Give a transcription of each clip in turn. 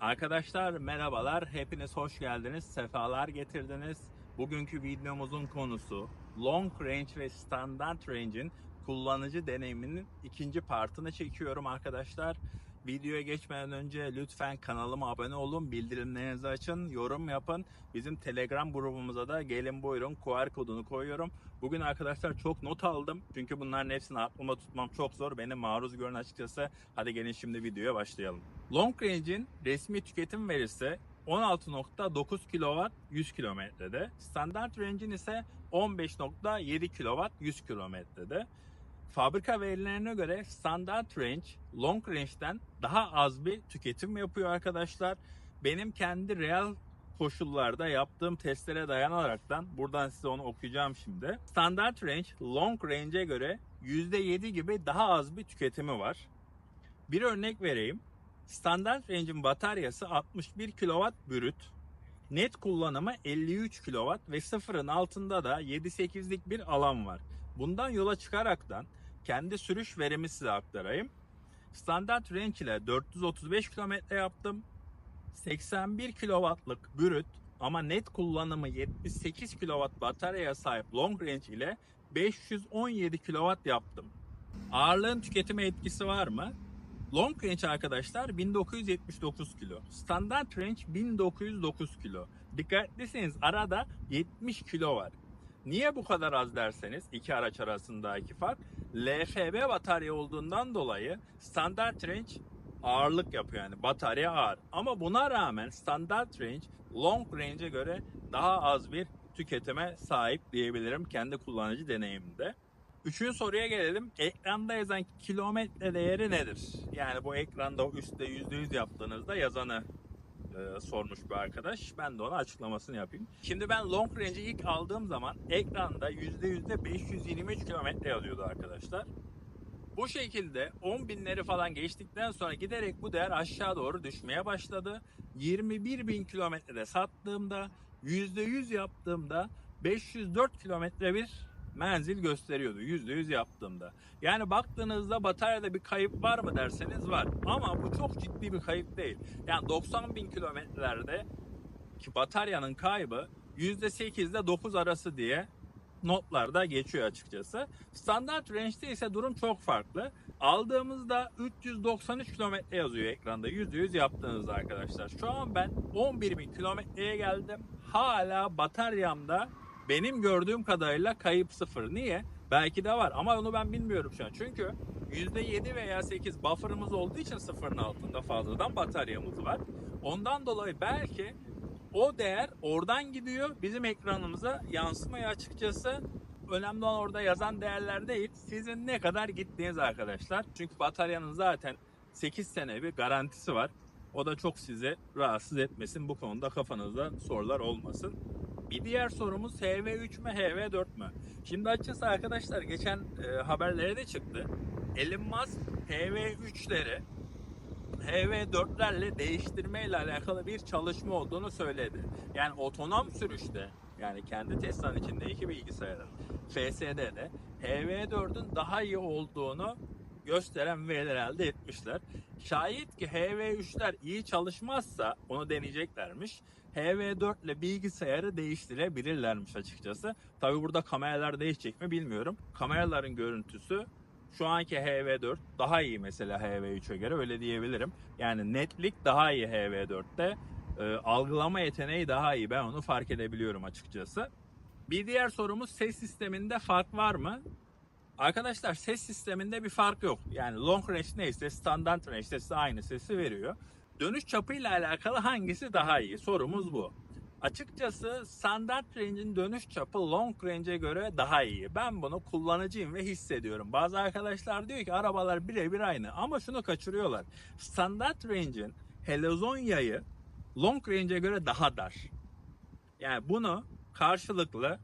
Arkadaşlar merhabalar. Hepiniz hoş geldiniz. Sefalar getirdiniz. Bugünkü videomuzun konusu Long Range ve Standard Range'in kullanıcı deneyiminin ikinci partını çekiyorum arkadaşlar. Videoya geçmeden önce lütfen kanalıma abone olun, bildirimlerinizi açın, yorum yapın. Bizim Telegram grubumuza da gelin buyurun QR kodunu koyuyorum. Bugün arkadaşlar çok not aldım. Çünkü bunların hepsini aklıma tutmam çok zor. Beni maruz görün açıkçası. Hadi gelin şimdi videoya başlayalım. Long Range'in resmi tüketim verisi 16.9 kW 100 kilometrede. Standart Range'in ise 15.7 kW 100 kilometrede. Fabrika verilerine göre Standard Range Long Range'den daha az bir tüketim yapıyor arkadaşlar. Benim kendi real koşullarda yaptığım testlere dayanaraktan buradan size onu okuyacağım şimdi. Standard Range Long Range'e göre %7 gibi daha az bir tüketimi var. Bir örnek vereyim. Standart Range'in bataryası 61 kW brüt. Net kullanımı 53 kW ve sıfırın altında da 7-8'lik bir alan var. Bundan yola çıkaraktan kendi sürüş verimi size aktarayım. Standart range ile 435 km yaptım. 81 kW'lık brüt ama net kullanımı 78 kW bataryaya sahip long range ile 517 kW yaptım. Ağırlığın tüketime etkisi var mı? Long range arkadaşlar 1979 kilo. Standart range 1909 kilo. Dikkatlisiniz arada 70 kilo var. Niye bu kadar az derseniz iki araç arasındaki fark LFB batarya olduğundan dolayı standart range ağırlık yapıyor yani batarya ağır. Ama buna rağmen standart range long range'e göre daha az bir tüketime sahip diyebilirim kendi kullanıcı deneyimimde. Üçüncü soruya gelelim. Ekranda yazan kilometre değeri nedir? Yani bu ekranda üstte %100 yaptığınızda yazanı e, sormuş bir arkadaş. Ben de ona açıklamasını yapayım. Şimdi ben long range'i ilk aldığım zaman ekranda %100'de 523 kilometre yazıyordu arkadaşlar. Bu şekilde 10 binleri falan geçtikten sonra giderek bu değer aşağı doğru düşmeye başladı. 21 bin kilometrede sattığımda %100 yaptığımda 504 kilometre bir menzil gösteriyordu %100 yaptığımda. Yani baktığınızda bataryada bir kayıp var mı derseniz var. Ama bu çok ciddi bir kayıp değil. Yani 90 bin kilometrelerde ki bataryanın kaybı %8 ile 9 arası diye notlarda geçiyor açıkçası. Standart range'de ise durum çok farklı. Aldığımızda 393 kilometre yazıyor ekranda %100 yaptığınızda arkadaşlar. Şu an ben 11 bin kilometreye geldim. Hala bataryamda benim gördüğüm kadarıyla kayıp sıfır. Niye? Belki de var ama onu ben bilmiyorum şu an. Çünkü %7 veya 8 buffer'ımız olduğu için sıfırın altında fazladan bataryamız var. Ondan dolayı belki o değer oradan gidiyor bizim ekranımıza yansımaya açıkçası. Önemli olan orada yazan değerler değil. Sizin ne kadar gittiğiniz arkadaşlar. Çünkü bataryanın zaten 8 sene bir garantisi var. O da çok sizi rahatsız etmesin. Bu konuda kafanızda sorular olmasın. Bir diğer sorumuz HV3 mü HV4 mü? Şimdi açıkçası arkadaşlar geçen e, haberlere de çıktı. Elon Musk HV3'leri HV4'lerle değiştirme ile alakalı bir çalışma olduğunu söyledi. Yani otonom sürüşte yani kendi Tesla'nın içindeki bilgisayarın FSD'de HV4'ün daha iyi olduğunu gösteren veriler elde etmişler. Şayet ki HV3'ler iyi çalışmazsa onu deneyeceklermiş. HV4 ile bilgisayarı değiştirebilirlermiş açıkçası. Tabi burada kameralar değişecek mi bilmiyorum. Kameraların görüntüsü şu anki HV4 daha iyi mesela HV3'e göre öyle diyebilirim. Yani netlik daha iyi HV4'te. Ee, algılama yeteneği daha iyi. Ben onu fark edebiliyorum açıkçası. Bir diğer sorumuz ses sisteminde fark var mı? Arkadaşlar ses sisteminde bir fark yok. Yani long range neyse standart range de size aynı sesi veriyor. Dönüş çapıyla alakalı hangisi daha iyi? Sorumuz bu. Açıkçası standart range'in dönüş çapı long range'e göre daha iyi. Ben bunu kullanıcıyım ve hissediyorum. Bazı arkadaşlar diyor ki arabalar birebir aynı ama şunu kaçırıyorlar. Standart range'in helezon yayı long range'e göre daha dar. Yani bunu karşılıklı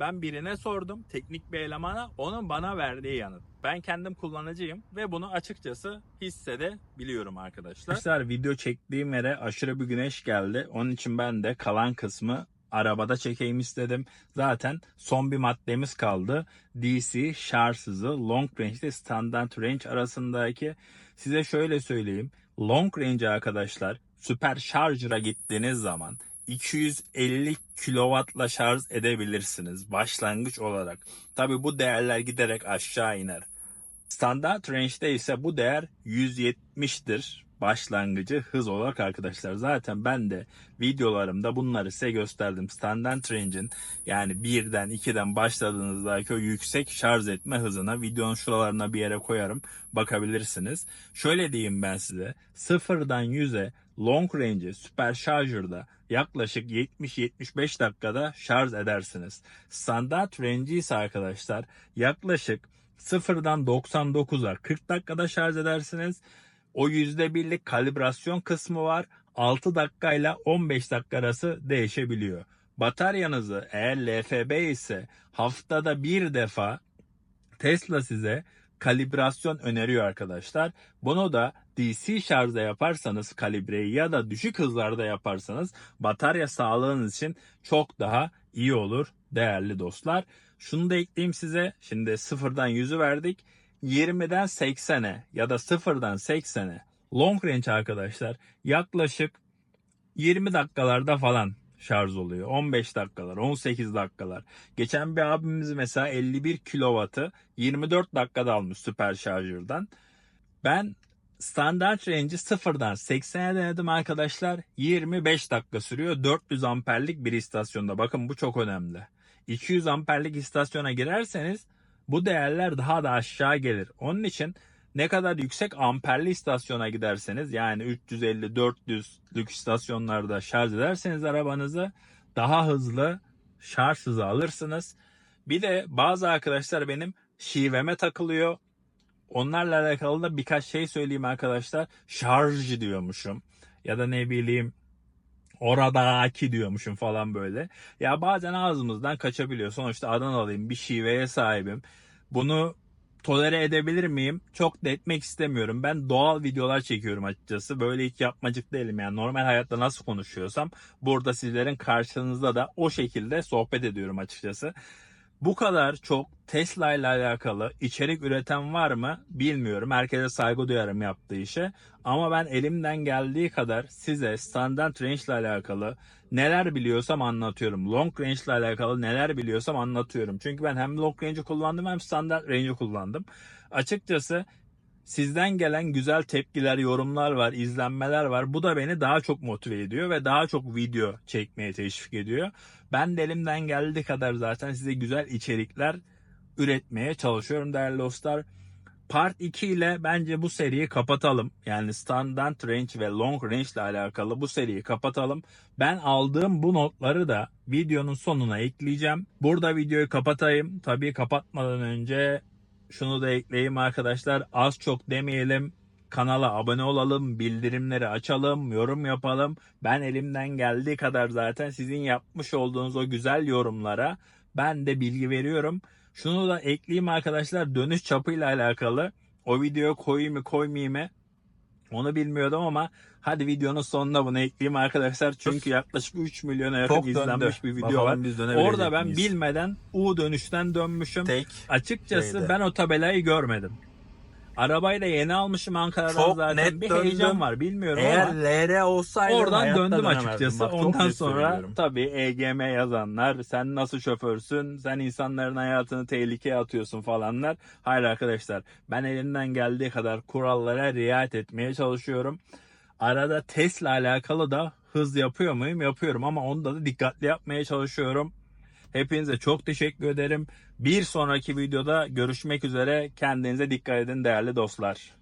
ben birine sordum teknik bir elemana onun bana verdiği yanıt. Ben kendim kullanıcıyım ve bunu açıkçası hissedebiliyorum arkadaşlar. Arkadaşlar video çektiğim yere aşırı bir güneş geldi. Onun için ben de kalan kısmı arabada çekeyim istedim. Zaten son bir maddemiz kaldı. DC şarj hızı long range ile standart range arasındaki size şöyle söyleyeyim. long range arkadaşlar süper şarjıra gittiğiniz zaman 250 kW'la şarj edebilirsiniz başlangıç olarak. Tabi bu değerler giderek aşağı iner. Standart range'de ise bu değer 170'tir başlangıcı hız olarak arkadaşlar. Zaten ben de videolarımda bunları size gösterdim. Standart range'in yani 1'den 2'den başladığınızdaki o yüksek şarj etme hızına videonun şuralarına bir yere koyarım. Bakabilirsiniz. Şöyle diyeyim ben size. Sıfırdan 100'e long range süper şarjörda yaklaşık 70-75 dakikada şarj edersiniz. Standart range ise arkadaşlar yaklaşık sıfırdan 99'a 40 dakikada şarj edersiniz. O %1'lik kalibrasyon kısmı var. 6 dakika ile 15 dakika arası değişebiliyor. Bataryanızı eğer LFB ise haftada bir defa Tesla size kalibrasyon öneriyor arkadaşlar. Bunu da DC şarjda yaparsanız kalibreyi ya da düşük hızlarda yaparsanız batarya sağlığınız için çok daha iyi olur değerli dostlar. Şunu da ekleyeyim size. Şimdi sıfırdan 100'ü verdik. 20'den 80'e ya da sıfırdan 80'e long range arkadaşlar yaklaşık 20 dakikalarda falan şarj oluyor. 15 dakikalar, 18 dakikalar. Geçen bir abimiz mesela 51 kW'ı 24 dakikada almış süper şarjörden. Ben standart range'i sıfırdan 80'e denedim arkadaşlar. 25 dakika sürüyor. 400 amperlik bir istasyonda. Bakın bu çok önemli. 200 amperlik istasyona girerseniz bu değerler daha da aşağı gelir. Onun için ne kadar yüksek amperli istasyona giderseniz yani 350-400'lük istasyonlarda şarj ederseniz arabanızı daha hızlı şarj hızı alırsınız. Bir de bazı arkadaşlar benim şiveme takılıyor. Onlarla alakalı da birkaç şey söyleyeyim arkadaşlar. Şarj diyormuşum. Ya da ne bileyim oradaki diyormuşum falan böyle. Ya bazen ağzımızdan kaçabiliyor. Sonuçta Adanalıyım, bir şiveye sahibim. Bunu tolere edebilir miyim? Çok da etmek istemiyorum. Ben doğal videolar çekiyorum açıkçası. Böyle hiç yapmacık değilim. Yani normal hayatta nasıl konuşuyorsam burada sizlerin karşınızda da o şekilde sohbet ediyorum açıkçası. Bu kadar çok Tesla ile alakalı içerik üreten var mı bilmiyorum. Herkese saygı duyarım yaptığı işe. Ama ben elimden geldiği kadar size standart range ile alakalı neler biliyorsam anlatıyorum. Long range ile alakalı neler biliyorsam anlatıyorum. Çünkü ben hem long range'i kullandım hem standart range'i kullandım. Açıkçası sizden gelen güzel tepkiler, yorumlar var, izlenmeler var. Bu da beni daha çok motive ediyor ve daha çok video çekmeye teşvik ediyor. Ben de elimden geldiği kadar zaten size güzel içerikler üretmeye çalışıyorum değerli dostlar. Part 2 ile bence bu seriyi kapatalım. Yani standart range ve long range ile alakalı bu seriyi kapatalım. Ben aldığım bu notları da videonun sonuna ekleyeceğim. Burada videoyu kapatayım. Tabii kapatmadan önce şunu da ekleyeyim arkadaşlar. Az çok demeyelim. Kanala abone olalım, bildirimleri açalım, yorum yapalım. Ben elimden geldiği kadar zaten sizin yapmış olduğunuz o güzel yorumlara ben de bilgi veriyorum. Şunu da ekleyeyim arkadaşlar dönüş çapıyla alakalı. O videoya koyayım mı koymayayım mı onu bilmiyordum ama hadi videonun sonuna bunu ekleyeyim arkadaşlar. Çünkü yaklaşık 3 milyona yakın Çok izlenmiş döndü. bir video Bakalım var. biz Orada ben miyiz? bilmeden U dönüşten dönmüşüm. Tek Açıkçası şeyde. ben o tabelayı görmedim. Arabayı da yeni almışım Ankara'dan Çok zaten. net bir döndüm. heyecan var bilmiyorum Eğer ama. LR olsaydı Oradan döndüm açıkçası. Bak, Ondan sonra söylüyorum. tabii EGM yazanlar, sen nasıl şoförsün, sen insanların hayatını tehlikeye atıyorsun falanlar. Hayır arkadaşlar, ben elimden geldiği kadar kurallara riayet etmeye çalışıyorum. Arada Tesla alakalı da hız yapıyor muyum? Yapıyorum ama onda da dikkatli yapmaya çalışıyorum. Hepinize çok teşekkür ederim. Bir sonraki videoda görüşmek üzere. Kendinize dikkat edin değerli dostlar.